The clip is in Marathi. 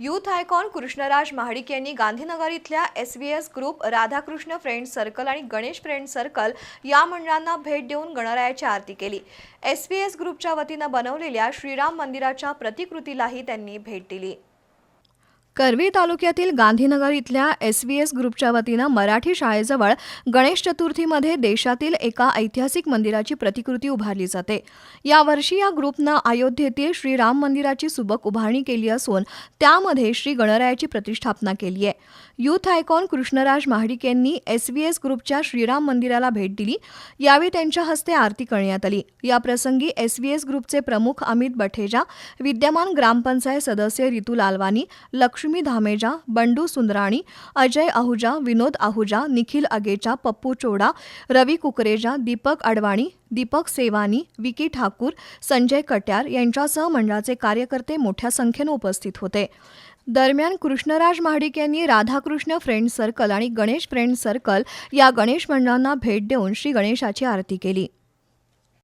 यूथ आयकॉन कृष्णराज महाडिक यांनी गांधीनगर इथल्या S V S group Radhakrishna friend circle आणि गणेश फ्रेंड सर्कल या मंडळांना भेट देऊन गणरायाची आरती केली. एस व्ही एस ग्रुपच्या वतीनं बनवलेल्या श्रीराम मंदिराच्या प्रतिकृतीलाही त्यांनी भेट दिली. करवी तालुक्यातील गांधीनगर इथल्या एस व्ही एस ग्रुपच्या वतीनं मराठी शाळेजवळ गणेश चतुर्थीमध्ये देशातील एका ऐतिहासिक मंदिराची प्रतिकृती उभारली जाते. यावर्षी या ग्रुपनं अयोध्येतील श्रीराम मंदिराची सुबक उभारणी केली असून त्यामध्ये श्री गणरायाची प्रतिष्ठापना केली आहे. यूथ आयकॉन कृष्णराज महाडिक यांनी एस व्ही एस ग्रुपच्या श्रीराम मंदिराला भेट दिली. यावेळी त्यांच्या हस्ते आरती करण्यात आली. या प्रसंगी एस व्ही एस ग्रुपचे प्रमुख अमित बठेजा विद्यमान ग्रामपंचायत सदस्य रितू लालवानी लक्ष्मी धामेजा बंडू सुंदराणी अजय आहुजा विनोद आहुजा निखिल अगेचा पप्पू चोडा रवी कुकरेजा दीपक अडवाणी दीपक सेवानी विकी ठाकूर संजय कट्यार यांच्यासह मंडळाचे कार्यकर्ते मोठ्या संख्येनं उपस्थित होते. दरम्यान कृष्णराज महाडिक यांनी राधाकृष्ण फ्रेंड सर्कल आणि गणेश फ्रेंड सर्कल या गणेश मंडळांना भेट देऊन श्री गणेशाची आरती केली.